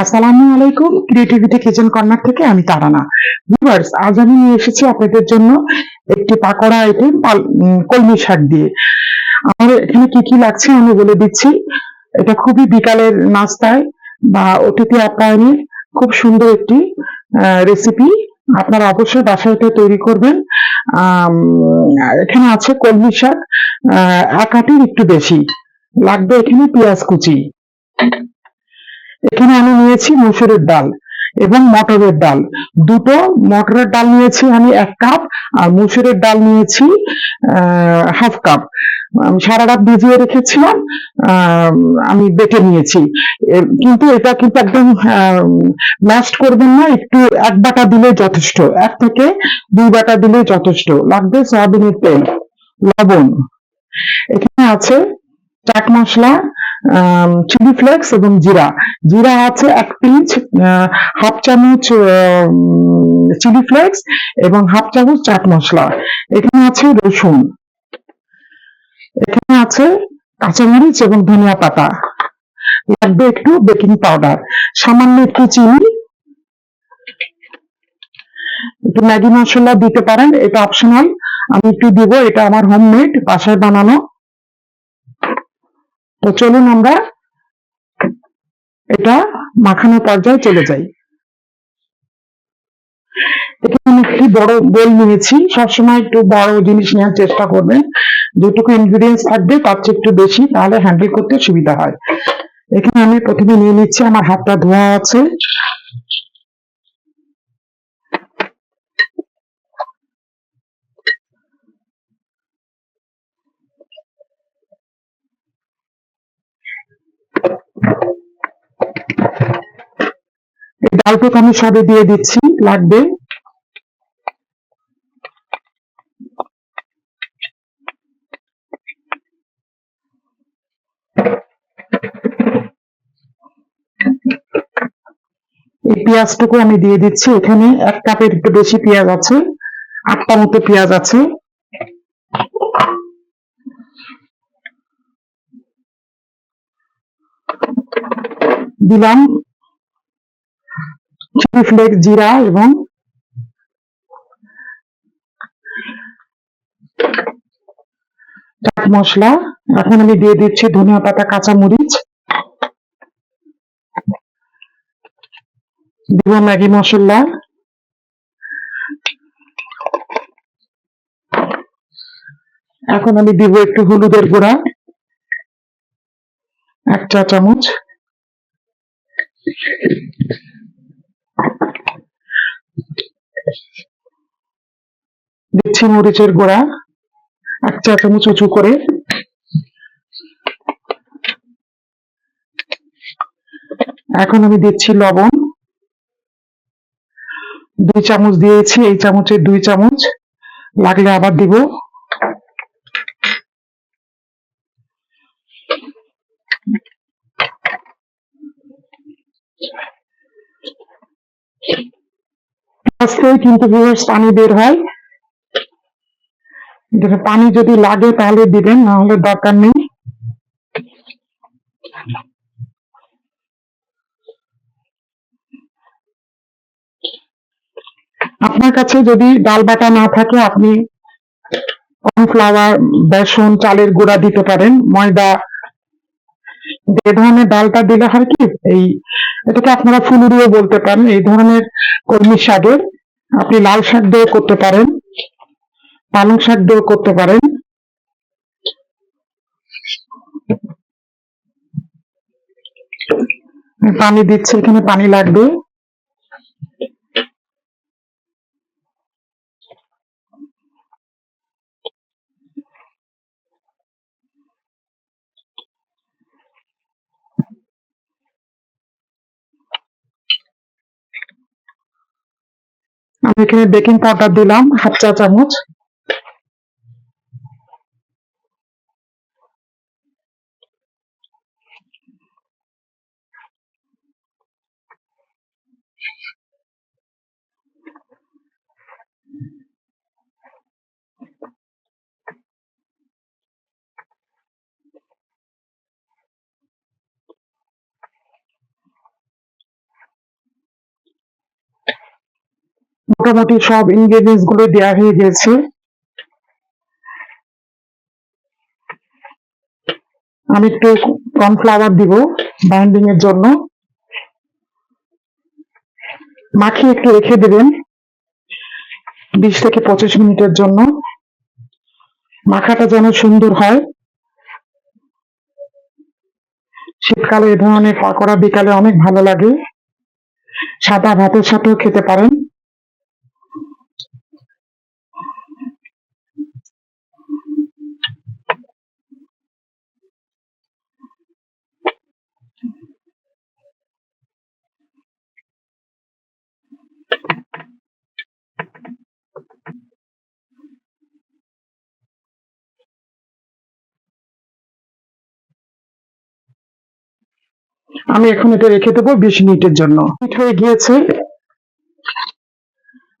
আসসালামু আলাইকুম creativity kitchen corner থেকে আমি তারানা। আজ আমি নিয়ে এসেছি আপনাদের জন্য একটি পাকোড়া আইটেম কলমি শাক দিয়ে। আমার এখানে কি কি লাগছে আমি বলে দিচ্ছি। এটা খুবই বিকালের নাস্তায় বা অতিথি আপ্যায়নে খুব সুন্দর একটি রেসিপি আপনারা অবশ্যই বাসায় তৈরি করবেন। এখানে আছে কলমি শাক আহ, এক একটু বেশি। লাগবে এখানে পেঁয়াজ কুচি। এখানে আমি নিয়েছি মসুরের ডাল এবং মটরের ডাল। দুটো মটরের ডাল নিয়েছি আমি এক কাপ, আর মসুরের ডাল নিয়েছি হাফ কাপ। সারা রাত ভিজিয়ে রেখেছিলাম আমি বেটে নিয়েছি। কিন্তু এটা কিন্তু একদম ম্যাস্ট করবেন না, একটু এক বাটা দিলে যথেষ্ট। এক থেকে দুই বাটা দিলে যথেষ্ট। লাগবে সয়াবিনের তেল, লবণ। এখানে আছে চাট মশলা চিলি ফ্লেক্স এবং জিরা। জিরা আছে এক পিঞ্চ হাফ চামচ চিলি ফ্লেক্স এবং হাফ চামচ চাট মশলা। এখানে আছে রসুন। এখানে আছে কাঁচামরিচ এবং ধনিয়া পাতা। লাগবে একটু বেকিং পাউডার সামান্য একটু চিনি। একটু ম্যাগি মশলা দিতে পারেন, এটা অপশনাল আমি একটু দিব, এটা আমার হোমমেড বাসায় বানানো। তো চলুন আমরা এটা মাখানো পর্যায়ে চলে যাই। এখানে একটি বড় বোল নিয়েছি। সবসময় একটু বড় জিনিস নেওয়ার চেষ্টা করবেন যেটুকু ইনগ্রিডিয়েন্টস থাকবে, তার চেয়ে একটু বেশি, তাহলে হ্যান্ডেল করতে সুবিধা হয়। এখানে আমি প্রথমে নিয়ে নিচ্ছি, আমার হাতটা ধোয়া আছে। ডালটুকু আমি সবে দিয়ে দিচ্ছি, লাগবে। এই পেঁয়াজটুকু আমি দিয়ে দিচ্ছি, এখানে এক কাপের একটু বেশি পেঁয়াজ আছে, আটটা মতো পেঁয়াজ আছে। দিলাম। চিলি জিরা এবং চাট মশলা। এখন আমি দিয়ে দিচ্ছি ধনিয়া পাতা কাঁচা মরিচ দিব ম্যাগি মশলা। এখন আমি দিব একটু হলুদের গুঁড়া, এক চা চামচ দিচ্ছি মরিচের গুঁড়া। এক চা চামচ উঁচু করে। এখন আমি দিচ্ছি লবণ। দুই চামচ দিয়েছি, এই চামচের দুই চামচ। লাগলে আবার দিব। আস্তেই কিন্তু viewers পানি বের হয়। পানি যদি লাগে তাহলে দিবেন, না হলে দরকার নেই। আপনার কাছে যদি ডাল বাটা না থাকে, আপনি কর্নফ্লাওয়ার বেসন, চালের গুঁড়া দিতে পারেন, ময়দা এ ধরনের ডালটা দিলে হয় কি, এই এটাকে আপনারা ফুলুরিও বলতে পারেন, এই ধরনের কলমি শাকের আপনি লাল শাক দিয়ে করতে পারেন, পালং শাক দিয়ে করতে পারেন। পানি দিচ্ছে, এখানে পানি লাগবে। আমি এখানে বেকিং পাউডার দিলাম হাফ চা চামচ মোটামুটি সব ইনগ্রেডিয়েন্টসগুলো দেওয়া হয়ে গেছে। আমি একটু কর্নফ্লাওয়ার দিব বাইন্ডিং এর জন্য। মাখিয়ে একটু রেখে দেবেন বিশ থেকে পঁচিশ মিনিটের জন্য। মাখাটা যেন সুন্দর হয়। শীতকালে এ ধরনের পাকোড়া বিকালে অনেক ভালো লাগে। সাদা ভাতের সাথেও খেতে পারেন। আমি এখন এটা রেখে দেবো বিশ মিনিটের জন্য। হিট হয়ে গিয়েছে।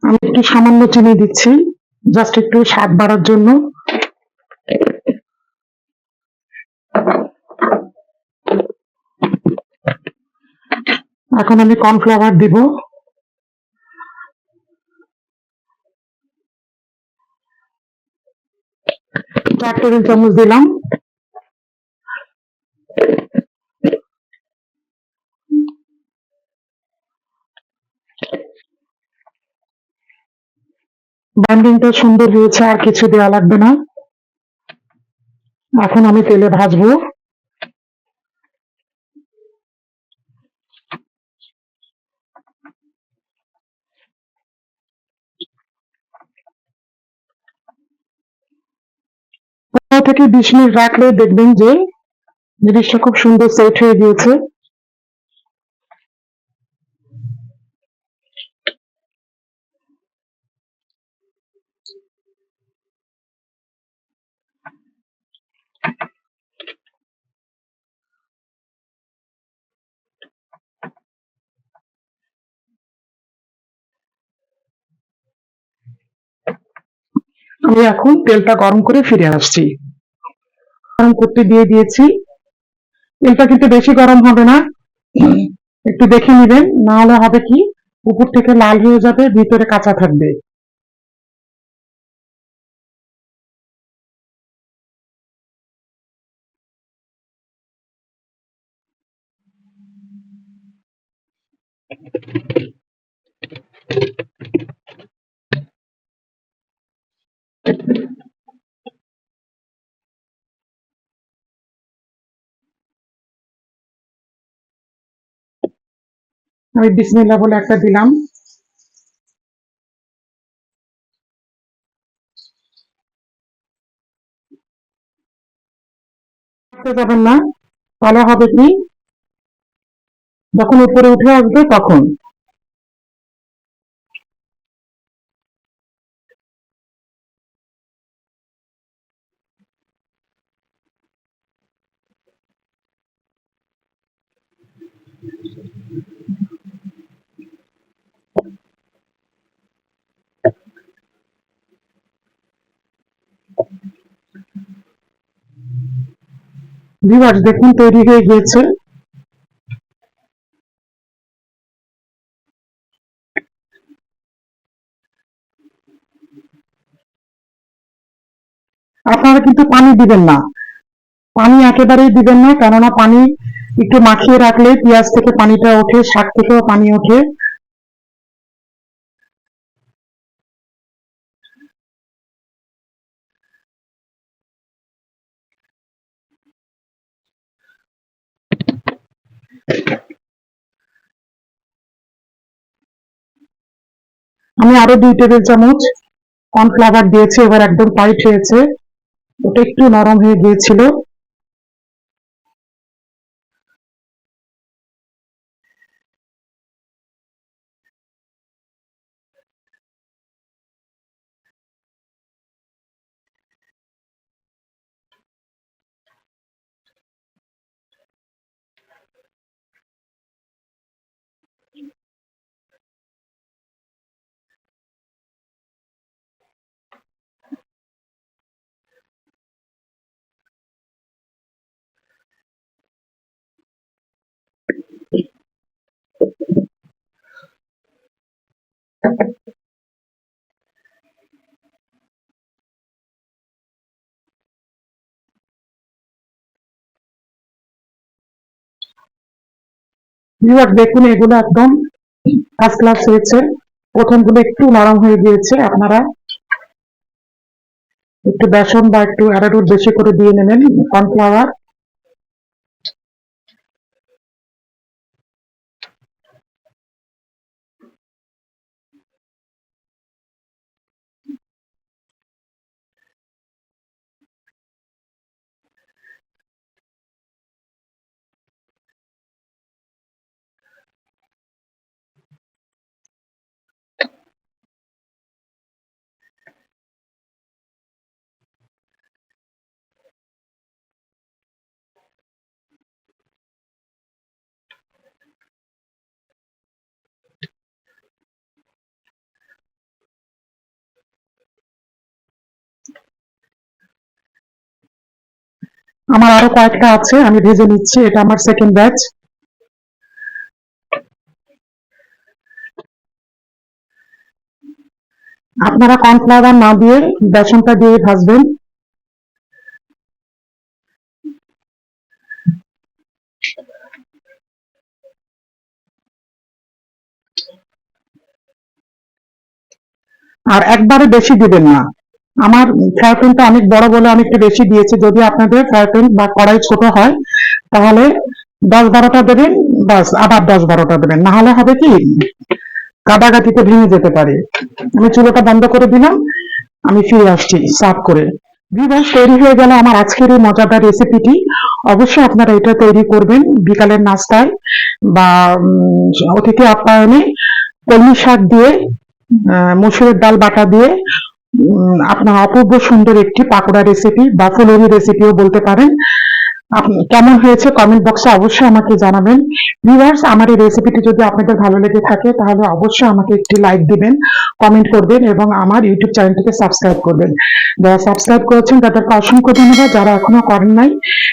আমি একটু সামান্য চিনি দিচ্ছি জাস্ট একটু স্বাদ বাড়ার জন্য। এখন আমি কর্নফ্লাওয়ার দিব। চার টেবিল চামচ দিলাম। বাইন্ডিংটা সুন্দর হয়েছে, আর কিছু দেওয়া লাগবে না। এখন আমি তেলে ভাজবো। থেকে বিশ মিনিট রাখলে দেখবেন যে জিনিসটা খুব সুন্দর সেট হয়ে গিয়েছে। আমি এখন তেলটা গরম করে ফিরে আসছি। গরম করতে দিয়ে দিয়েছি। তেলটা কিন্তু বেশি গরম হবে না। একটু দেখে নেবেন, না হলে হবে কি? উপর থেকে লাল হয়ে যাবে, ভিতরে কাঁচা থাকবে। আমি বিসমিল্লা বলে একটা দিলাম। যাবেন না। তাহলে হবে কি? যখন উপরে উঠে আসবে তখন। ভিউয়ার্স দেখুন, তৈরি হয়ে গিয়েছে। আপনারা কিন্তু পানি দিবেন না। পানি একেবারেই দিবেন না, কেননা পানি একটু মাখিয়ে রাখলে পেঁয়াজ থেকে পানিটা ওঠে, শাক থেকেও পানি ওঠে। আমি আরও দুই টেবিল চামচ কর্নফ্লাওয়ার দিয়েছি, এবার একদম টাইট হয়েছে। ওটা একটু নরম হয়ে গিয়েছিল। ভিউয়ার দেখুন এগুলো একদম ফার্স্ট ক্লাস হয়েছে। প্রথমগুলো একটু নরম হয়ে গিয়েছে, আপনারা একটু বেসন বা একটু অ্যারারুট বেশি করে দিয়ে নেবেন কর্নফ্লাওয়ার আমার আরও কয়েকটা আছে, আমি ভেজে নিচ্ছি, এটা আমার সেকেন্ড ব্যাচ আপনারা কর্নফ্লাওয়ার না দিয়ে বেসনটা দিয়ে ভাজবেন। আর একবারে বেশি দিবেন না। আমার ফ্রাই প্যানটা অনেক বড় বলে একটু বেশি দিয়েছি। যদি আপনাদের ফ্রাই প্যান বা কড়াই ছোট হয়, তাহলে দশ বারোটা দেবেন, বাস, আবার দশ বারোটা দেবেন। না হলে হবে কি কাদাগাতিতে ভেঙে যেতে পারে। আমি চুলোটা বন্ধ করে দিলাম, আমি ফিরে আসছি সার্ভ করে। ভিভাস তৈরি হয়ে গেল আমার আজকের এই মজাদার রেসিপিটি অবশ্যই আপনারা এটা তৈরি করবেন বিকালের নাস্তায় বা অতিথি আপ্যায়নে কলমি শাক দিয়ে মসুরের ডাল বাটা দিয়ে আপনার অপূর্ব সুন্দর একটি পাকোড়া রেসিপি বা ফুলুরি রেসিপিও বলতে পারেন। কেমন হয়েছে কমেন্ট বক্সে অবশ্যই আমাকে জানাবেন। ভিউয়ার্স আমার এই রেসিপিটি যদি আপনাদের ভালো লেগে থাকে, তাহলে অবশ্যই আমাকে একটি লাইক দিবেন কমেন্ট করবেন এবং আমার ইউটিউব চ্যানেলটিকে সাবস্ক্রাইব করবেন। যারা সাবস্ক্রাইব করেছেন, তাদেরকে অসংখ্য ধন্যবাদ। যারা এখনও করেন নাই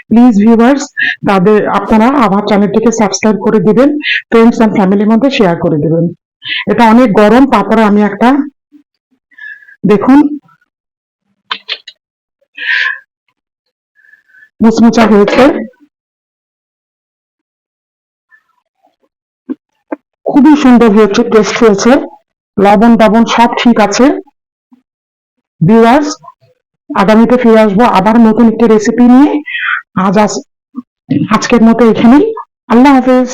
প্লিজ ভিউয়ার্স তাদের, আপনারা আমার চ্যানেলটিকে সাবস্ক্রাইব করে দিবেন ফ্রেন্ডস অ্যান্ড ফ্যামিলির মধ্যে শেয়ার করে দিবেন। এটা অনেক গরম, তারপরে আমি একটা দেখুন। মুচমুচা হয়েছে। খুবই সুন্দর হয়েছে টেস্ট হয়েছে। লবণ টবণ সব ঠিক আছে। ভিউয়ার্স আগামীতে ফিরে আসব আবার নতুন একটি রেসিপি নিয়ে। আজ আজ আজকের মতো এখানেই। আল্লাহ হাফেজ।